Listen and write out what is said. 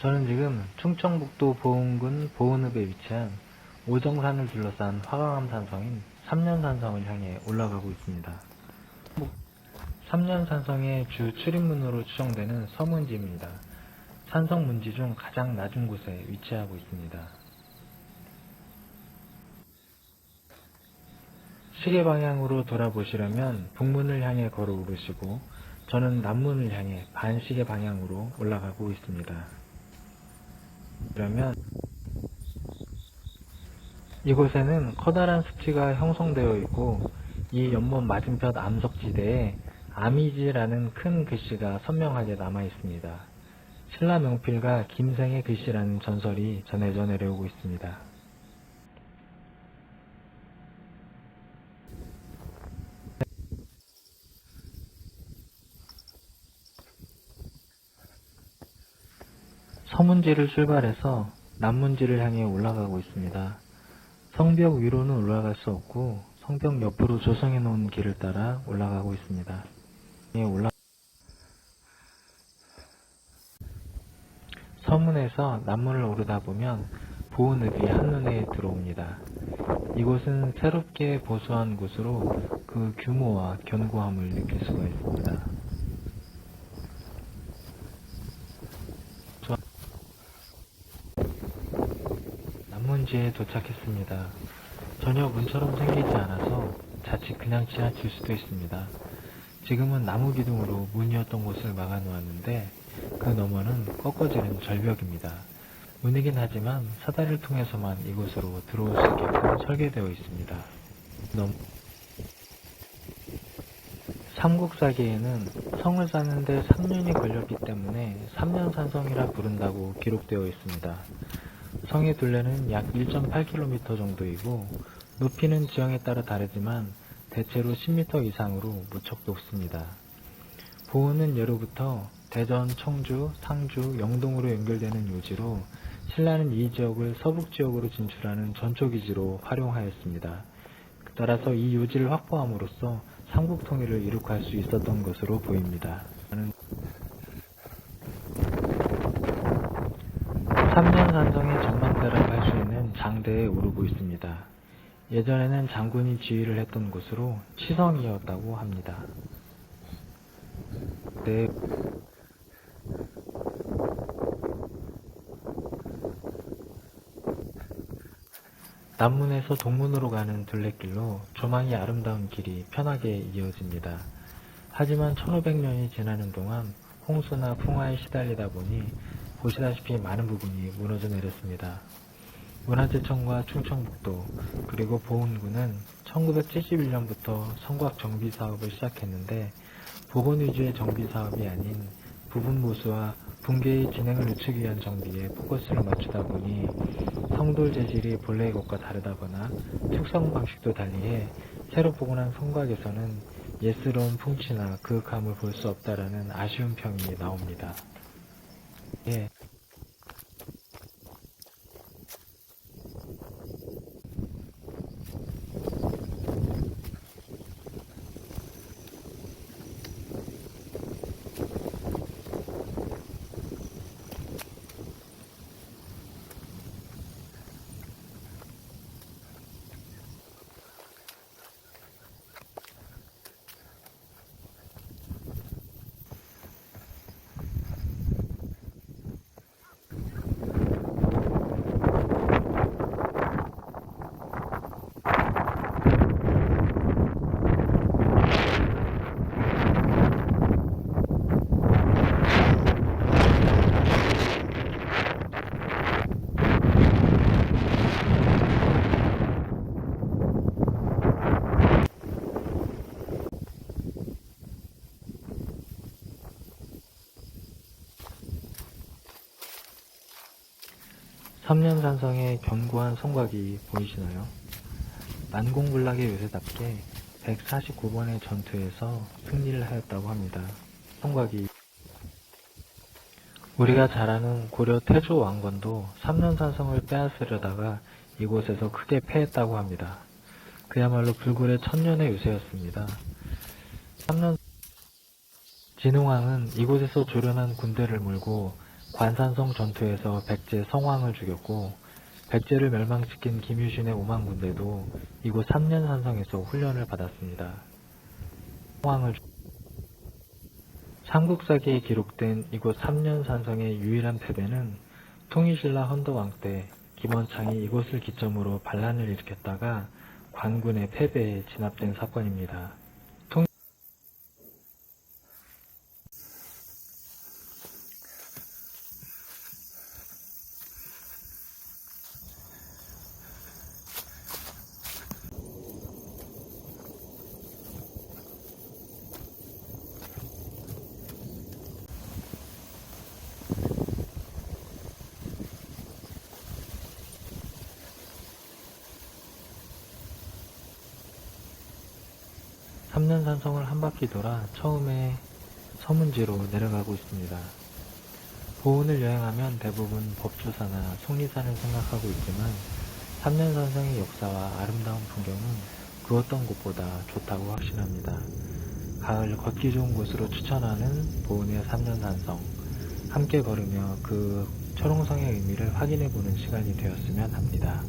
저는 지금 충청북도 보은군 보은읍에 위치한 오정산을 둘러싼 화강암 산성인 삼년산성을 향해 올라가고 있습니다. 삼년산성의 주 출입문으로 추정되는 서문지입니다. 산성 문지 중 가장 낮은 곳에 위치하고 있습니다. 시계 방향으로 돌아보시려면 북문을 향해 걸어 오르시고 저는 남문을 향해 반시계 방향으로 올라가고 있습니다. 그러면 이곳에는 커다란 습지가 형성되어 있고 이 연못 맞은편 암석지대에 아미지라는 큰 글씨가 선명하게 남아 있습니다. 신라 명필가 김생의 글씨라는 전설이 전해져 내려오고 있습니다. 서문지를 출발해서 남문지를 향해 올라가고 있습니다. 성벽 위로는 올라갈 수 없고 성벽 옆으로 조성해 놓은 길을 따라 올라가고 있습니다. 예, 서문에서 남문을 오르다 보면 보은읍이 한눈에 들어옵니다. 이곳은 새롭게 보수한 곳으로 그 규모와 견고함을 느낄 수가 있습니다. 남문지에 도착했습니다. 전혀 문처럼 생기지 않아서 자칫 그냥 지나칠 수도 있습니다. 지금은 나무 기둥으로 문이었던 곳을 막아놓았는데 그 너머는 꺾어지는 절벽입니다. 문이긴 하지만 사다리를 통해서만 이곳으로 들어올 수 있게끔 설계되어 있습니다. 넘... 삼국사기에는 성을 쌓는데 3년이 걸렸기 때문에 3년 산성이라 부른다고 기록되어 있습니다. 성의 둘레는 약 1.8km 정도이고 높이는 지형에 따라 다르지만 대체로 10m 이상으로 무척 높습니다. 보은은 예로부터 대전, 청주, 상주, 영동으로 연결되는 요지로 신라는 이 지역을 서북 지역으로 진출하는 전초 기지로 활용하였습니다. 따라서 이 요지를 확보함으로써 삼국 통일을 이룩할 수 있었던 것으로 보입니다. 저는 3년 산성의 전망대라고 할 수 있는 장대에 오르고 있습니다. 예전에는 장군이 지휘를 했던 곳으로 치성이었다고 합니다. 네. 남문에서 동문으로 가는 둘레길로 조망이 아름다운 길이 편하게 이어집니다. 하지만 1500년이 지나는 동안 홍수나 풍화에 시달리다 보니 보시다시피 많은 부분이 무너져 내렸습니다. 문화재청과 충청북도 그리고 보훈군은 1971년부터 성곽 정비 사업을 시작했는데 보건 위주의 정비 사업이 아닌 부분 보수와 붕괴의 진행을 늦추기 위한 정비에 포커스를 맞추다 보니 성돌 재질이 본래의 것과 다르다거나 축성 방식도 달리해 새로 복원한 성곽에서는 예스러운 풍치나 그윽함을 볼 수 없다라는 아쉬운 평이 나옵니다. 예. 삼년산성의 견고한 성곽이 보이시나요? 만공불락의 요새답게 149번의 전투에서 승리를 하였다고 합니다. 성곽이 우리가 잘 아는 고려 태조 왕건도 삼년산성을 빼앗으려다가 이곳에서 크게 패했다고 합니다. 그야말로 불굴의 천년의 요새였습니다. 삼년 진흥왕은 이곳에서 조련한 군대를 몰고 관산성 전투에서 백제 성왕을 죽였고 백제를 멸망시킨 김유신의 오만 군대도 이곳 삼년산성에서 훈련을 받았습니다. 성왕을 죽- 삼국사기에 기록된 이곳 삼년산성의 유일한 패배는 통일신라 헌더왕 때 김원창이 이곳을 기점으로 반란을 일으켰다가 관군의 패배에 진압된 사건입니다. 통... 삼년산성을 한 바퀴 돌아 처음에 서문지로 내려가고 있습니다. 보은을 여행하면 대부분 법주사나 속리산을 생각하고 있지만 삼년산성의 역사와 아름다운 풍경은 그 어떤 곳보다 좋다고 확신합니다. 가을 걷기 좋은 곳으로 추천하는 보은의 삼년산성 함께 걸으며 그 초롱성의 의미를 확인해 보는 시간이 되었으면 합니다.